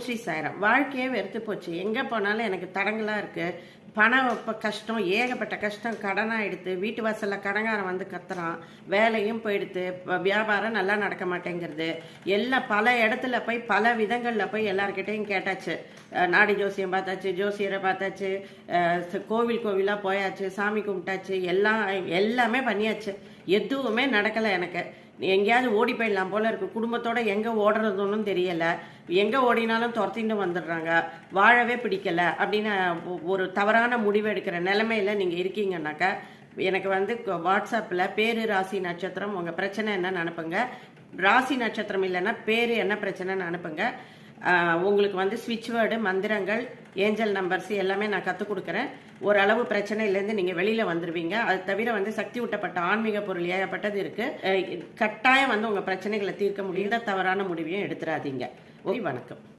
ஸ்ரீ சாய்ராம். வாழ்க்கையே வெறுத்து போச்சு. எங்கே போனாலும் எனக்கு தடங்கலாக இருக்குது பணம் இப்போ கஷ்டம். ஏகப்பட்ட கஷ்டம். கடனாக எடுத்து வீட்டு வாசலில் கடங்காரன் வந்து கத்துறான். வேலையும் போயிடுது வியாபாரம் நல்லா நடக்க மாட்டேங்கிறது. எல்லாம் பல இடத்துல போய் பல விதங்களில் போய் எல்லாருக்கிட்டையும் கேட்டாச்சு. நாடி ஜோசியம் பார்த்தாச்சு ஜோசியரை பார்த்தாச்சு. கோவில் கோவிலாக போயாச்சு சாமி கும்பிட்டாச்சு. எல்லாம் எல்லாமே பண்ணியாச்சு. எதுவுமே நடக்கலை எனக்கு. எங்கேயாவது ஓடி போயிடலாம் போல இருக்கு. குடும்பத்தோட எங்க ஓடுறதுன்னு தெரியல. எங்க ஓடினாலும் துரத்திட்டு வந்துடுறாங்க. வாழவே பிடிக்கல அப்படின்னு ஒரு தவறான முடிவு எடுக்கிற நிலைமையில நீங்க இருக்கீங்கன்னாக்கா எனக்கு வந்து வாட்ஸ்அப்பில் பேர் பேரு ராசி நட்சத்திரம் உங்கள் பிரச்சனை என்னன்னு அனுப்புங்க. ராசி நட்சத்திரம் இல்லைன்னா பேரு என்ன பிரச்சனைன்னு அனுப்புங்க. உங்களுக்கு வந்து ஸ்விட்ச் வேர்டு மந்திரங்கள் ஏஞ்சல் நம்பர்ஸ் எல்லாமே நான் கற்றுக் கொடுக்குறேன். ஓரளவு பிரச்சனையிலேருந்து நீங்கள் வெளியில் வந்துடுவீங்க அது தவிர வந்து சக்தி ஊட்டப்பட்ட ஆன்மீக பொருள் ஏகப்பட்டது இருக்குது கட்டாயம் வந்து உங்கள் பிரச்சனைகளை தீர்க்க முடியாத தவறான முடிவையும் எடுத்துடாதீங்க. ஓய் வணக்கம்.